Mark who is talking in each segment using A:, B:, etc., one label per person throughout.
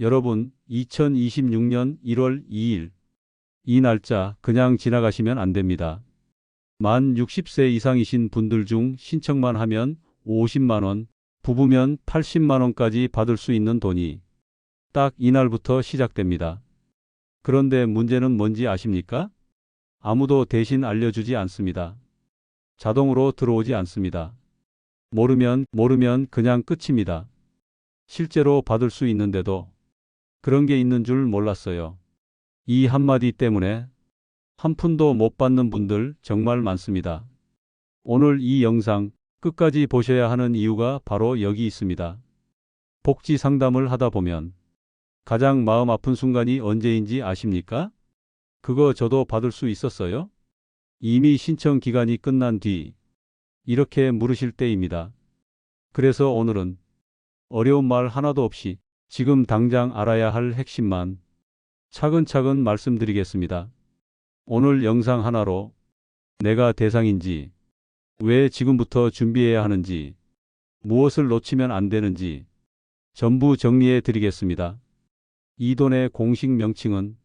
A: 여러분, 2026년 1월 2일. 이 날짜 그냥 지나가시면 안 됩니다. 만 60세 이상이신 분들 중 신청만 하면 50만원, 부부면 80만원까지 받을 수 있는 돈이 딱 이날부터 시작됩니다. 그런데 문제는 뭔지 아십니까? 아무도 대신 알려주지 않습니다. 자동으로 들어오지 않습니다. 모르면, 모르면 그냥 끝입니다. 실제로 받을 수 있는데도 그런 게 있는 줄 몰랐어요. 이 한마디 때문에 한 푼도 못 받는 분들 정말 많습니다. 오늘 이 영상 끝까지 보셔야 하는 이유가 바로 여기 있습니다. 복지 상담을 하다 보면 가장 마음 아픈 순간이 언제인지 아십니까? 그거 저도 받을 수 있었어요? 이미 신청 기간이 끝난 뒤 이렇게 물으실 때입니다. 그래서 오늘은 어려운 말 하나도 없이 지금 당장 알아야 할 핵심만 차근차근 말씀드리겠습니다. 오늘 영상 하나로 내가 대상인지, 왜 지금부터 준비해야 하는지, 무엇을 놓치면 안 되는지 전부 정리해 드리겠습니다. 이 돈의 공식 명칭은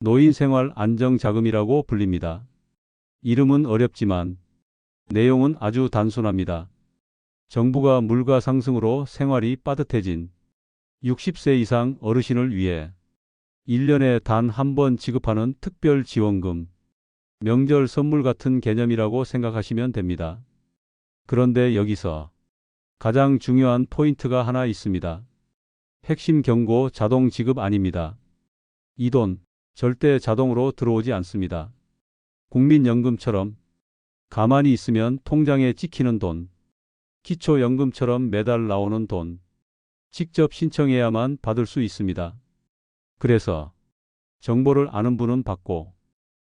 A: 노인생활 안정자금이라고 불립니다. 이름은 어렵지만 내용은 아주 단순합니다. 정부가 물가 상승으로 생활이 빠듯해진 60세 이상 어르신을 위해 1년에 단 한 번 지급하는 특별 지원금, 명절 선물 같은 개념이라고 생각하시면 됩니다. 그런데 여기서 가장 중요한 포인트가 하나 있습니다. 핵심 경고 자동 지급 아닙니다. 이 돈 절대 자동으로 들어오지 않습니다. 국민연금처럼 가만히 있으면 통장에 찍히는 돈, 기초연금처럼 매달 나오는 돈, 직접 신청해야만 받을 수 있습니다. 그래서 정보를 아는 분은 받고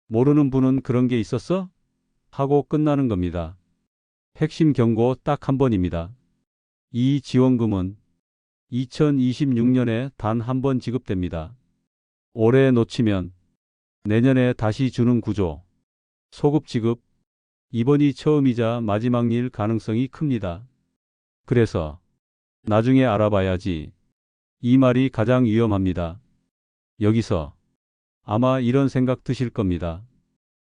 A: 모르는 분은 그런 게 있었어? 하고 끝나는 겁니다. 핵심 경고 딱 한 번입니다. 이 지원금은 2026년에 단 한 번 지급됩니다. 올해 놓치면 내년에 다시 주는 구조. 소급 지급. 이번이 처음이자 마지막 일 가능성이 큽니다. 그래서 나중에 알아봐야지. 이 말이 가장 위험합니다. 여기서 아마 이런 생각 드실 겁니다.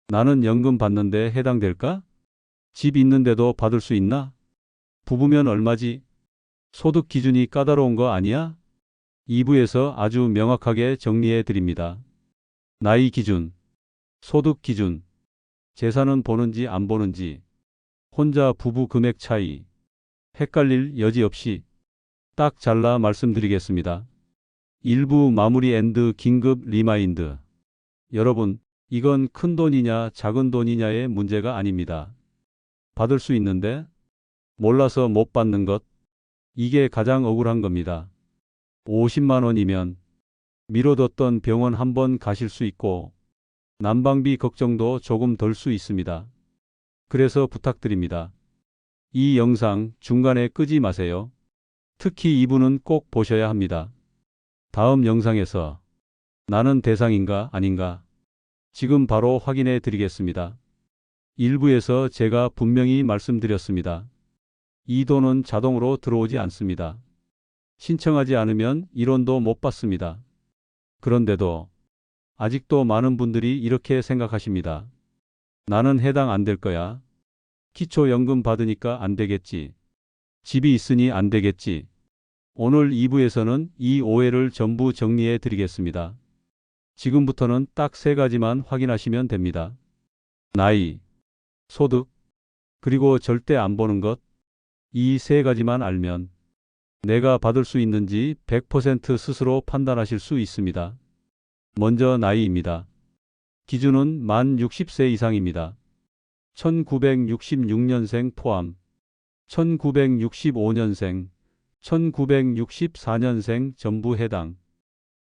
A: 나는 연금 받는데 해당될까? 집 있는데도 받을 수 있나? 부부면 얼마지? 소득 기준이 까다로운 거 아니야? 2부에서 아주 명확하게 정리해 드립니다. 나이 기준, 소득 기준, 재산은 보는지 안 보는지, 혼자 부부 금액 차이, 헷갈릴 여지 없이 딱 잘라 말씀드리겠습니다. 1부 마무리 앤드 긴급 리마인드. 여러분, 이건 큰 돈이냐 작은 돈이냐의 문제가 아닙니다. 받을 수 있는데 몰라서 못 받는 것. 이게 가장 억울한 겁니다. 50만 원이면 미뤄뒀던 병원 한 번 가실 수 있고 난방비 걱정도 조금 덜 수 있습니다. 그래서 부탁드립니다. 이 영상 중간에 끄지 마세요. 특히 이분은 꼭 보셔야 합니다. 다음 영상에서 나는 대상인가 아닌가 지금 바로 확인해 드리겠습니다. 일부에서 제가 분명히 말씀드렸습니다. 이 돈은 자동으로 들어오지 않습니다. 신청하지 않으면 1원도 못 받습니다. 그런데도 아직도 많은 분들이 이렇게 생각하십니다. 나는 해당 안 될 거야. 기초연금 받으니까 안 되겠지. 집이 있으니 안 되겠지. 오늘 2부에서는 이 오해를 전부 정리해 드리겠습니다. 지금부터는 딱 세 가지만 확인하시면 됩니다. 나이, 소득, 그리고 절대 안 보는 것. 이 세 가지만 알면 내가 받을 수 있는지 100% 스스로 판단하실 수 있습니다. 먼저 나이입니다. 기준은 만 60세 이상입니다. 1966년생 포함, 1965년생, 1964년생 전부 해당.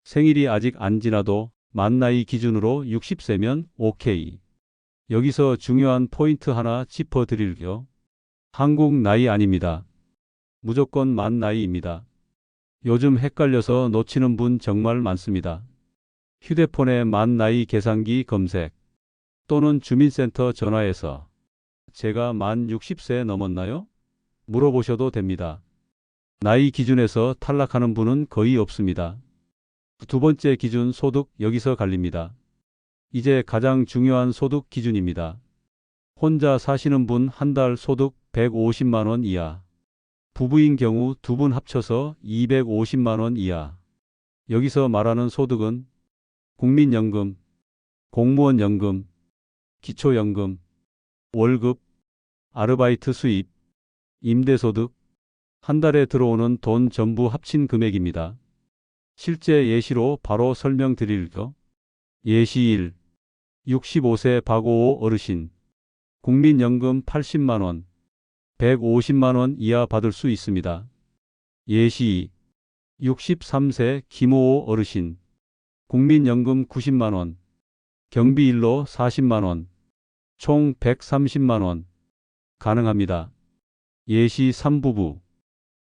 A: 생일이 아직 안 지나도 만 나이 기준으로 60세면 오케이. 여기서 중요한 포인트 하나 짚어 드릴게요. 한국 나이 아닙니다. 무조건 만 나이입니다. 요즘 헷갈려서 놓치는 분 정말 많습니다. 휴대폰에 만 나이 계산기 검색 또는 주민센터 전화해서 제가 만 60세 넘었나요? 물어보셔도 됩니다. 나이 기준에서 탈락하는 분은 거의 없습니다. 두 번째 기준 소득 여기서 갈립니다. 이제 가장 중요한 소득 기준입니다. 혼자 사시는 분 한 달 소득 150만 원 이하. 부부인 경우 두 분 합쳐서 250만 원 이하. 여기서 말하는 소득은 국민연금, 공무원연금, 기초연금, 월급, 아르바이트 수입, 임대소득, 한 달에 들어오는 돈 전부 합친 금액입니다. 실제 예시로 바로 설명드릴게요. 예시 1. 65세 박오호 어르신. 국민연금 80만원, 150만원 이하 받을 수 있습니다. 예시 2. 63세 김오호 어르신. 국민연금 90만원, 경비 일로 40만원, 총 130만원. 가능합니다. 예시 3부부.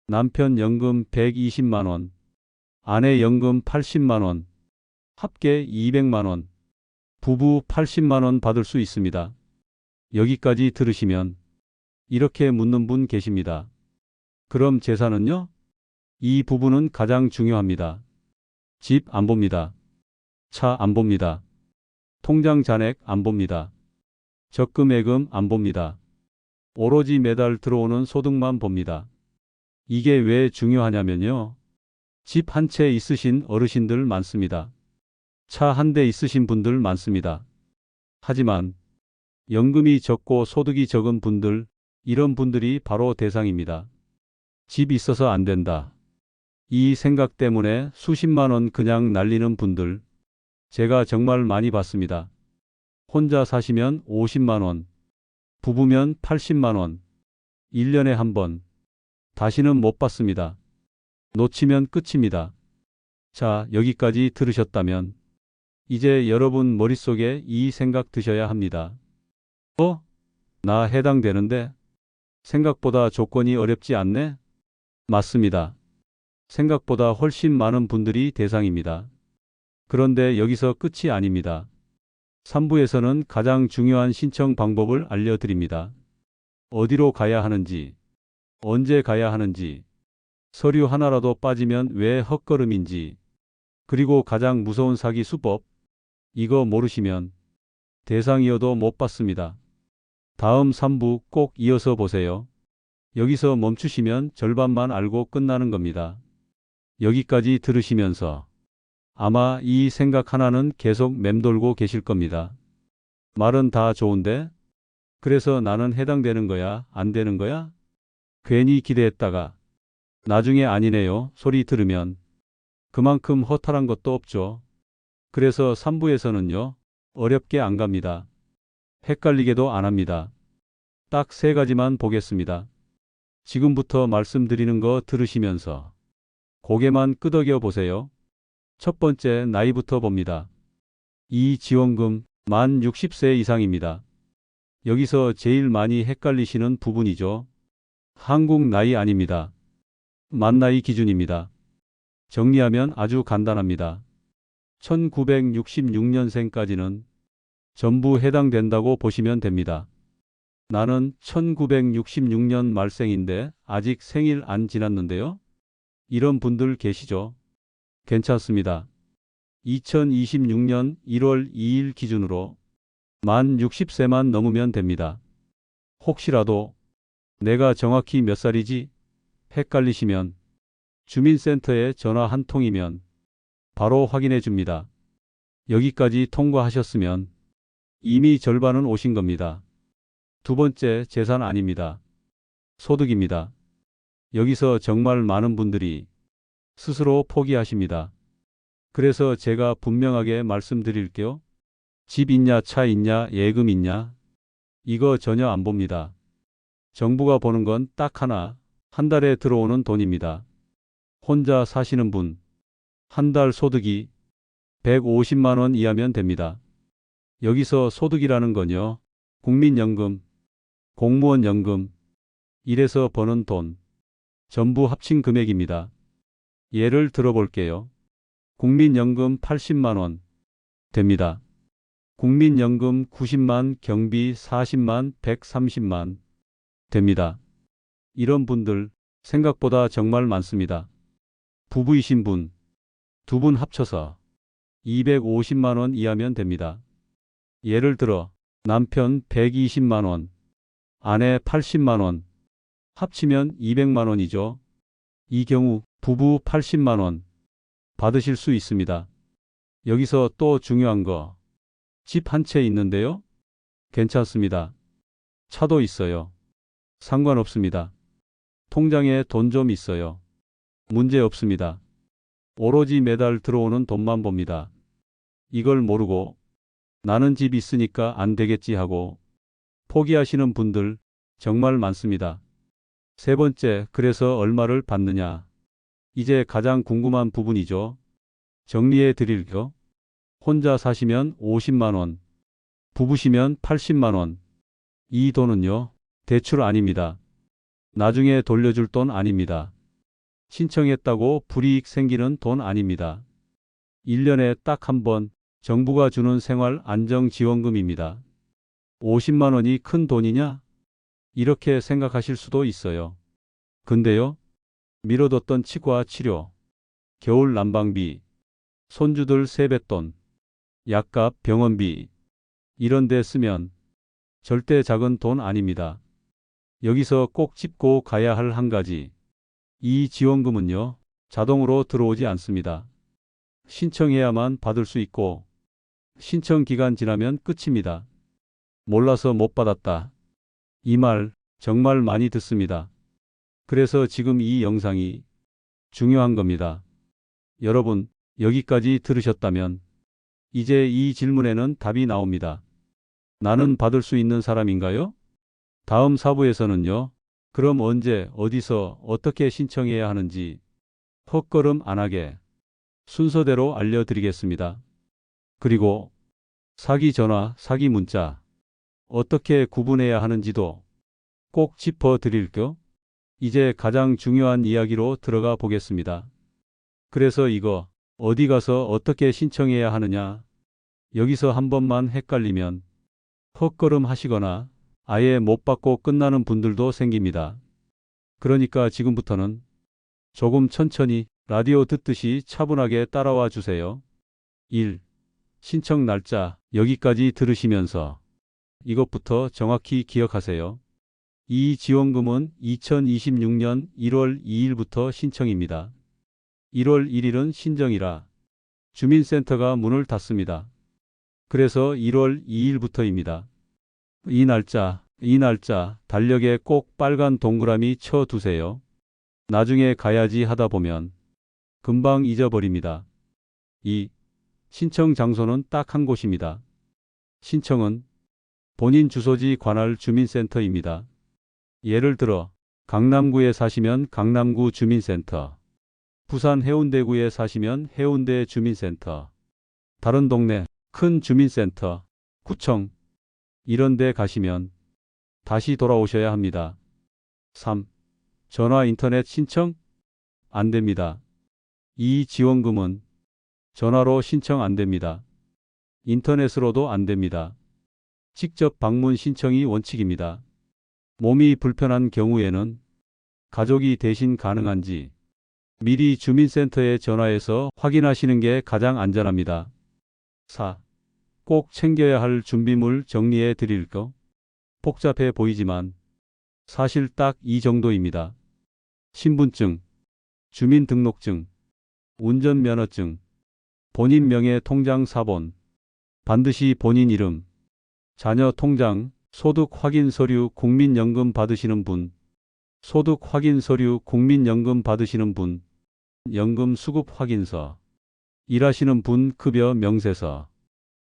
A: 남편 연금 120만원, 아내 연금 80만원, 합계 200만원, 부부 80만원 받을 수 있습니다. 여기까지 들으시면 이렇게 묻는 분 계십니다. 그럼 재산은요? 이 부분은 가장 중요합니다. 집 안 봅니다. 차 안 봅니다. 통장 잔액 안 봅니다. 적금 예금 안 봅니다. 오로지 매달 들어오는 소득만 봅니다. 이게 왜 중요하냐면요. 집 한 채 있으신 어르신들 많습니다. 차 한 대 있으신 분들 많습니다. 하지만 연금이 적고 소득이 적은 분들, 이런 분들이 바로 대상입니다. 집 있어서 안 된다. 이 생각 때문에 수십만 원 그냥 날리는 분들, 제가 정말 많이 봤습니다. 혼자 사시면 50만 원, 부부면 80만 원, 1년에 한 번, 다시는 못 받습니다. 놓치면 끝입니다. 자, 여기까지 들으셨다면, 이제 여러분 머릿속에 이 생각 드셔야 합니다. 어? 나 해당되는데? 생각보다 조건이 어렵지 않네? 맞습니다. 생각보다 훨씬 많은 분들이 대상입니다. 그런데 여기서 끝이 아닙니다. 3부에서는 가장 중요한 신청 방법을 알려드립니다. 어디로 가야 하는지, 언제 가야 하는지, 서류 하나라도 빠지면 왜 헛걸음인지, 그리고 가장 무서운 사기 수법, 이거 모르시면 대상이어도 못 받습니다. 다음 3부 꼭 이어서 보세요. 여기서 멈추시면 절반만 알고 끝나는 겁니다. 여기까지 들으시면서 아마 이 생각 하나는 계속 맴돌고 계실 겁니다. 말은 다 좋은데? 그래서 나는 해당되는 거야? 안 되는 거야? 괜히 기대했다가 나중에 아니네요 소리 들으면 그만큼 허탈한 것도 없죠. 그래서 3부에서는요, 어렵게 안 갑니다. 헷갈리게도 안 합니다. 딱 세 가지만 보겠습니다. 지금부터 말씀드리는 거 들으시면서 고개만 끄덕여 보세요. 첫 번째 나이부터 봅니다. 이 지원금 만 60세 이상입니다. 여기서 제일 많이 헷갈리시는 부분이죠. 한국 나이 아닙니다. 만 나이 기준입니다. 정리하면 아주 간단합니다. 1966년생까지는 전부 해당된다고 보시면 됩니다. 나는 1966년 말생인데 아직 생일 안 지났는데요. 이런 분들 계시죠? 괜찮습니다. 2026년 1월 2일 기준으로 만 60세만 넘으면 됩니다. 혹시라도 내가 정확히 몇 살이지? 헷갈리시면 주민센터에 전화 한 통이면 바로 확인해 줍니다. 여기까지 통과하셨으면 이미 절반은 오신 겁니다. 두 번째 재산 아닙니다. 소득입니다. 여기서 정말 많은 분들이 스스로 포기하십니다. 그래서 제가 분명하게 말씀드릴게요. 집 있냐, 차 있냐, 예금 있냐? 이거 전혀 안 봅니다. 정부가 보는 건 딱 하나, 한 달에 들어오는 돈입니다. 혼자 사시는 분, 한 달 소득이 150만 원 이하면 됩니다. 여기서 소득이라는 건요, 국민연금, 공무원연금, 일해서 버는 돈, 전부 합친 금액입니다. 예를 들어볼게요. 국민연금 80만 원 됩니다. 국민연금 90만, 경비 40만, 130만 됩니다. 이런 분들 생각보다 정말 많습니다. 부부이신 분, 두 분 합쳐서 250만 원 이하면 됩니다. 예를 들어 남편 120만 원, 아내 80만 원, 합치면 200만 원이죠. 이 경우 부부 80만 원 받으실 수 있습니다. 여기서 또 중요한 거. 집 한 채 있는데요. 괜찮습니다. 차도 있어요. 상관없습니다. 통장에 돈 좀 있어요. 문제 없습니다. 오로지 매달 들어오는 돈만 봅니다. 이걸 모르고 나는 집 있으니까 안 되겠지 하고 포기하시는 분들 정말 많습니다. 세 번째, 그래서 얼마를 받느냐? 이제 가장 궁금한 부분이죠. 정리해 드릴게요. 혼자 사시면 50만 원, 부부시면 80만 원. 이 돈은요, 대출 아닙니다. 나중에 돌려줄 돈 아닙니다. 신청했다고 불이익 생기는 돈 아닙니다. 1년에 딱 한 번 정부가 주는 생활 안정 지원금입니다. 50만 원이 큰 돈이냐? 이렇게 생각하실 수도 있어요. 근데요, 미뤄뒀던 치과 치료, 겨울 난방비, 손주들 세뱃돈, 약값, 병원비, 이런 데 쓰면 절대 작은 돈 아닙니다. 여기서 꼭 짚고 가야 할 한 가지. 이 지원금은요, 자동으로 들어오지 않습니다. 신청해야만 받을 수 있고, 신청 기간 지나면 끝입니다. 몰라서 못 받았다. 이 말 정말 많이 듣습니다. 그래서 지금 이 영상이 중요한 겁니다. 여러분, 여기까지 들으셨다면, 이제 이 질문에는 답이 나옵니다. 나는 받을 수 있는 사람인가요? 다음 사부에서는요. 그럼 언제, 어디서, 어떻게 신청해야 하는지 헛걸음 안 하게 순서대로 알려드리겠습니다. 그리고 사기 전화, 사기 문자 어떻게 구분해야 하는지도 꼭 짚어 드릴게요. 이제 가장 중요한 이야기로 들어가 보겠습니다. 그래서 이거 어디 가서 어떻게 신청해야 하느냐 여기서 한 번만 헷갈리면 헛걸음 하시거나 아예 못 받고 끝나는 분들도 생깁니다. 그러니까 지금부터는 조금 천천히 라디오 듣듯이 차분하게 따라와 주세요. 1. 신청 날짜 여기까지 들으시면서 이것부터 정확히 기억하세요. 이 지원금은 2026년 1월 2일부터 신청입니다. 1월 1일은 신정이라 주민센터가 문을 닫습니다. 그래서 1월 2일부터입니다. 이 날짜, 이 날짜 달력에 꼭 빨간 동그라미 쳐 두세요. 나중에 가야지 하다 보면 금방 잊어버립니다. 2. 신청 장소는 딱 한 곳입니다. 신청은 본인 주소지 관할 주민센터입니다. 예를 들어 강남구에 사시면 강남구 주민센터, 부산 해운대구에 사시면 해운대 주민센터, 다른 동네 큰 주민센터, 구청 이런 데 가시면 다시 돌아오셔야 합니다. 3. 전화 인터넷 신청? 안 됩니다. 이 지원금은 전화로 신청 안 됩니다. 인터넷으로도 안 됩니다. 직접 방문 신청이 원칙입니다. 몸이 불편한 경우에는 가족이 대신 가능한지 미리 주민센터에 전화해서 확인하시는 게 가장 안전합니다. 4. 꼭 챙겨야 할 준비물 정리해 드릴 거. 복잡해 보이지만 사실 딱 이 정도입니다. 신분증, 주민등록증, 운전면허증, 본인 명의 통장 사본, 반드시 본인 이름, 자녀 통장, 소득 확인 서류 국민연금 받으시는 분, 소득 확인 서류 국민연금 받으시는 분, 연금 수급 확인서, 일하시는 분 급여 명세서,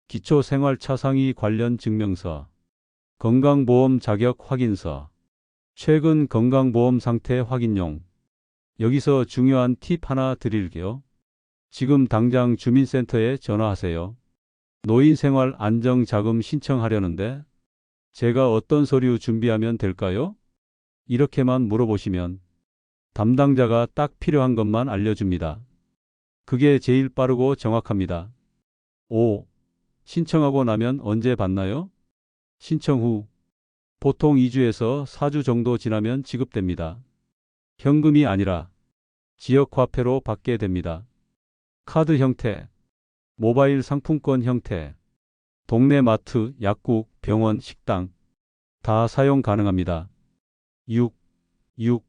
A: 기초 생활 차상위 관련 증명서, 건강보험 자격 확인서, 최근 건강보험 상태 확인용. 여기서 중요한 팁 하나 드릴게요. 지금 당장 주민센터에 전화하세요. 노인생활 안정자금 신청하려는데 제가 어떤 서류 준비하면 될까요? 이렇게만 물어보시면 담당자가 딱 필요한 것만 알려줍니다. 그게 제일 빠르고 정확합니다. 5. 신청하고 나면 언제 받나요? 신청 후 보통 2주에서 4주 정도 지나면 지급됩니다. 현금이 아니라 지역화폐로 받게 됩니다. 카드 형태, 모바일 상품권 형태, 동네 마트, 약국, 병원, 식당 다 사용 가능합니다. 6. 6.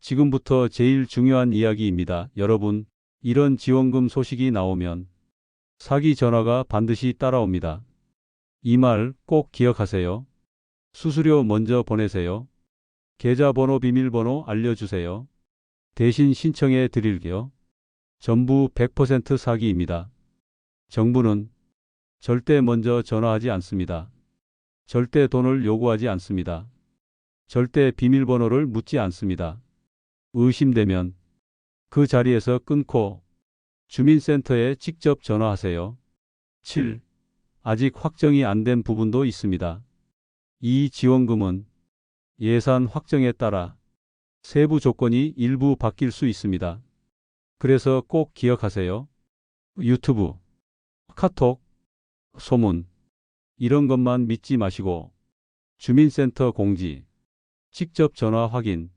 A: 지금부터 제일 중요한 이야기입니다. 여러분, 이런 지원금 소식이 나오면 사기 전화가 반드시 따라옵니다. 이 말 꼭 기억하세요. 수수료 먼저 보내세요. 계좌번호 비밀번호 알려주세요. 대신 신청해 드릴게요. 전부 100% 사기입니다. 정부는 절대 먼저 전화하지 않습니다. 절대 돈을 요구하지 않습니다. 절대 비밀번호를 묻지 않습니다. 의심되면 그 자리에서 끊고 주민센터에 직접 전화하세요. 7. 아직 확정이 안 된 부분도 있습니다. 이 지원금은 예산 확정에 따라 세부 조건이 일부 바뀔 수 있습니다. 그래서 꼭 기억하세요. 유튜브, 카톡, 소문, 이런 것만 믿지 마시고 주민센터 공지, 직접 전화 확인,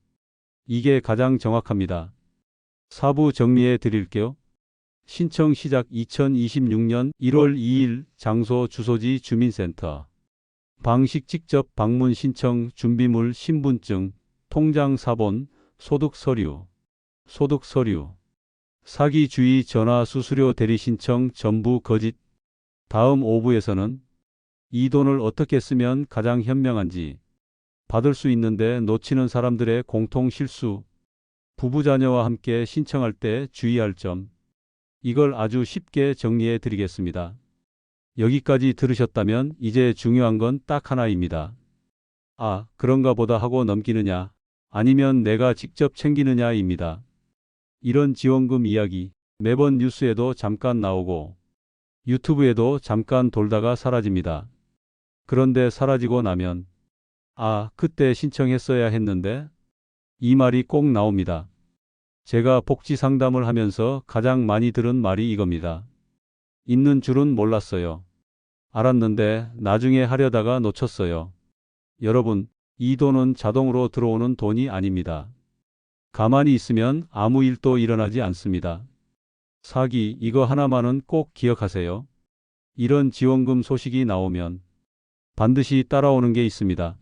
A: 이게 가장 정확합니다. 사부 정리해 드릴게요. 신청 시작 2026년 1월 2일 장소 주소지 주민센터. 방식 직접 방문 신청 준비물 신분증 통장 사본 소득 서류. 소득 서류. 사기 주의 전화 수수료 대리 신청 전부 거짓. 다음 5부에서는 이 돈을 어떻게 쓰면 가장 현명한지 받을 수 있는데 놓치는 사람들의 공통 실수 부부 자녀와 함께 신청할 때 주의할 점 이걸 아주 쉽게 정리해 드리겠습니다. 여기까지 들으셨다면 이제 중요한 건 딱 하나입니다. 아, 그런가 보다 하고 넘기느냐, 아니면 내가 직접 챙기느냐입니다. 이런 지원금 이야기 매번 뉴스에도 잠깐 나오고 유튜브에도 잠깐 돌다가 사라집니다. 그런데 사라지고 나면 아, 그때 신청했어야 했는데 이 말이 꼭 나옵니다. 제가 복지 상담을 하면서 가장 많이 들은 말이 이겁니다. 있는 줄은 몰랐어요. 알았는데 나중에 하려다가 놓쳤어요. 여러분, 이 돈은 자동으로 들어오는 돈이 아닙니다. 가만히 있으면 아무 일도 일어나지 않습니다. 사기, 이거 하나만은 꼭 기억하세요. 이런 지원금 소식이 나오면 반드시 따라오는 게 있습니다.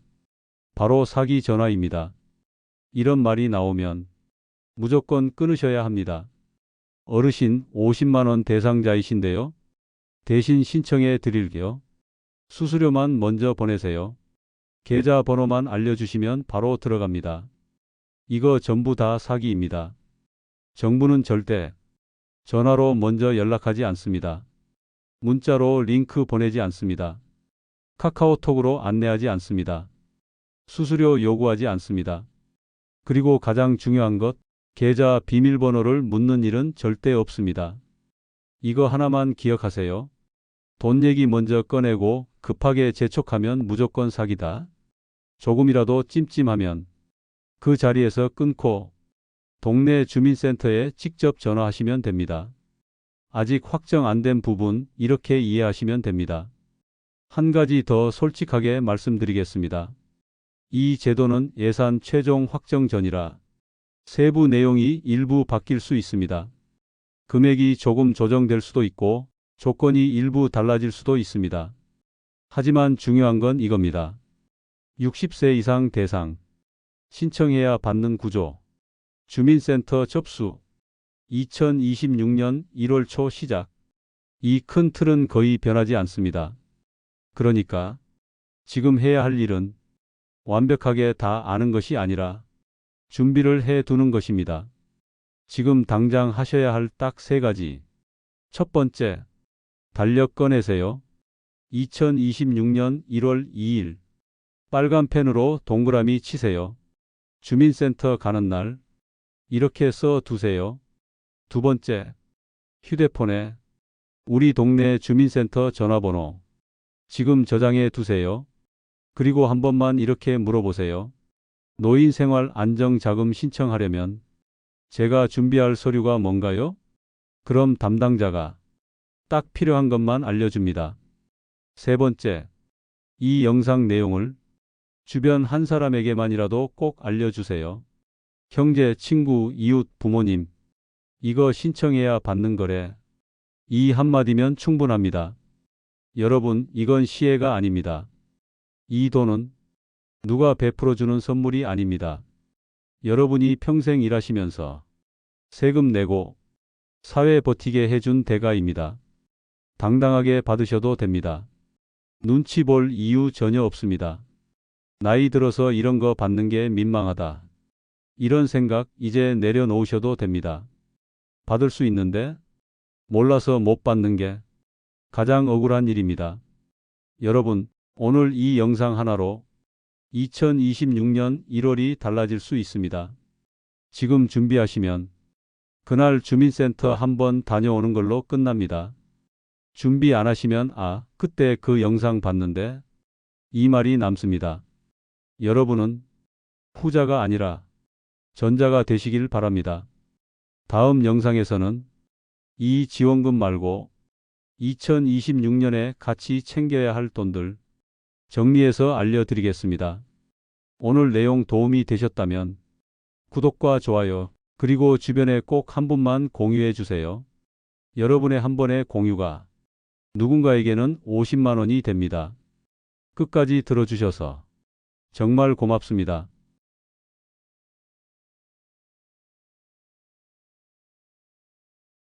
A: 바로 사기 전화입니다. 이런 말이 나오면 무조건 끊으셔야 합니다. 어르신 50만원 대상자이신데요. 대신 신청해 드릴게요. 수수료만 먼저 보내세요. 계좌 번호만 알려주시면 바로 들어갑니다. 이거 전부 다 사기입니다. 정부는 절대 전화로 먼저 연락하지 않습니다. 문자로 링크 보내지 않습니다. 카카오톡으로 안내하지 않습니다. 수수료 요구하지 않습니다. 그리고 가장 중요한 것, 계좌 비밀번호를 묻는 일은 절대 없습니다. 이거 하나만 기억하세요. 돈 얘기 먼저 꺼내고 급하게 재촉하면 무조건 사기다. 조금이라도 찜찜하면 그 자리에서 끊고 동네 주민센터에 직접 전화하시면 됩니다. 아직 확정 안 된 부분 이렇게 이해하시면 됩니다. 한 가지 더 솔직하게 말씀드리겠습니다. 이 제도는 예산 최종 확정 전이라 세부 내용이 일부 바뀔 수 있습니다. 금액이 조금 조정될 수도 있고 조건이 일부 달라질 수도 있습니다. 하지만 중요한 건 이겁니다. 60세 이상 대상, 신청해야 받는 구조, 주민센터 접수, 2026년 1월 초 시작. 이 큰 틀은 거의 변하지 않습니다. 그러니까 지금 해야 할 일은 완벽하게 다 아는 것이 아니라 준비를 해 두는 것입니다. 지금 당장 하셔야 할 딱 세 가지. 첫 번째, 달력 꺼내세요. 2026년 1월 2일. 빨간 펜으로 동그라미 치세요. 주민센터 가는 날. 이렇게 써 두세요. 두 번째, 휴대폰에 우리 동네 주민센터 전화번호. 지금 저장해 두세요. 그리고 한 번만 이렇게 물어보세요. 노인 생활 안정 자금 신청하려면 제가 준비할 서류가 뭔가요? 그럼 담당자가 딱 필요한 것만 알려줍니다. 세 번째, 이 영상 내용을 주변 한 사람에게만이라도 꼭 알려주세요. 형제, 친구, 이웃, 부모님. 이거 신청해야 받는 거래. 이 한마디면 충분합니다. 여러분, 이건 시혜가 아닙니다. 이 돈은 누가 베풀어 주는 선물이 아닙니다. 여러분이 평생 일하시면서 세금 내고 사회 버티게 해준 대가입니다. 당당하게 받으셔도 됩니다. 눈치 볼 이유 전혀 없습니다. 나이 들어서 이런 거 받는 게 민망하다. 이런 생각 이제 내려놓으셔도 됩니다. 받을 수 있는데 몰라서 못 받는 게 가장 억울한 일입니다. 여러분, 오늘 이 영상 하나로 2026년 1월이 달라질 수 있습니다. 지금 준비하시면 그날 주민센터 한번 다녀오는 걸로 끝납니다. 준비 안 하시면 아, 그때 그 영상 봤는데 이 말이 남습니다. 여러분은 후자가 아니라 전자가 되시길 바랍니다. 다음 영상에서는 이 지원금 말고 2026년에 같이 챙겨야 할 돈들 정리해서 알려드리겠습니다. 오늘 내용 도움이 되셨다면 구독과 좋아요 그리고 주변에 꼭 한 분만 공유해 주세요. 여러분의 한 번의 공유가 누군가에게는 50만 원이 됩니다. 끝까지 들어주셔서 정말 고맙습니다.